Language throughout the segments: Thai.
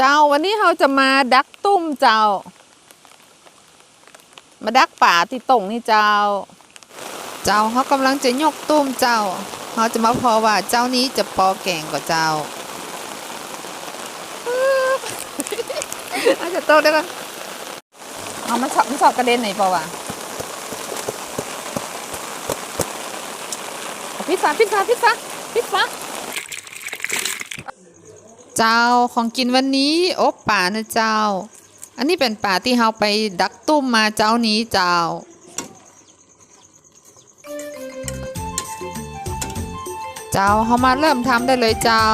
เจ้าวันนี้เราจะมาดักตุ้มเจ้า มาดักป่าที่ตรงนี่เจ้า เจ้าเขากำลังจะยกตุ้มเจ้าเขาจะมาพอว่าเจ้านี้จะปอแก่งกว่าเจ้าอาจจะโตได้ปะเอามาชอบมาชอบกระเด็นไหนปอวะพิซซ่าพิซซ่าพิซซ่าพิซซ่า เจ้าของกินวันนี้โอบป่านะเจ้า อันนี้เป็นป่าที่เราไปดักตุ้มมาเจ้านี้เจ้า เจ้าเขามาเริ่มทำได้เลยเจ้า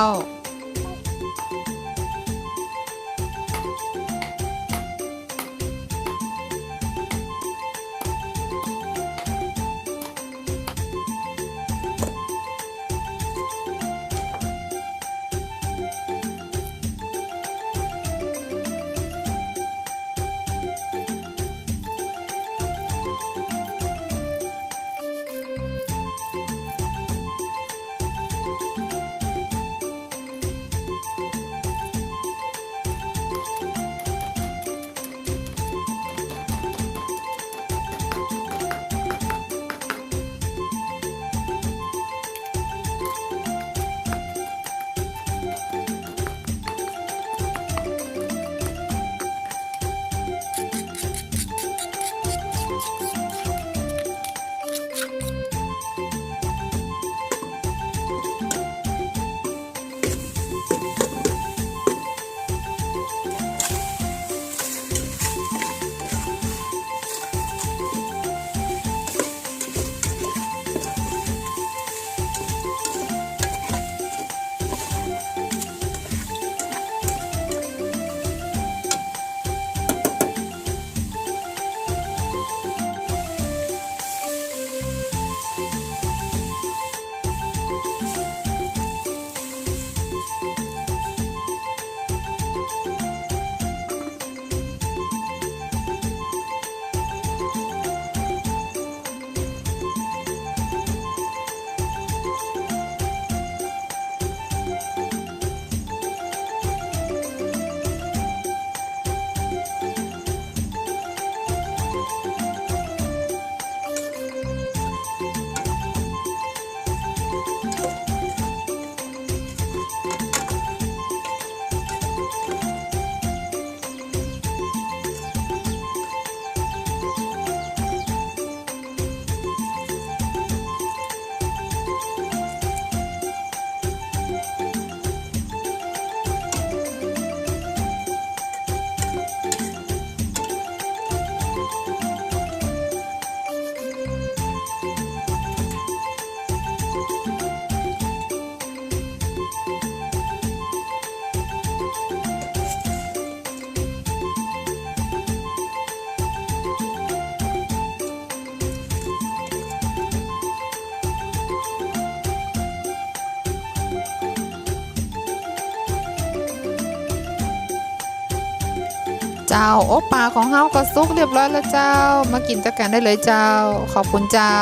เจ้า โอบปลาของเฮาก็สุกเรียบร้อยแล้วเจ้า มากินจากกันได้เลยเจ้า ขอบคุณเจ้า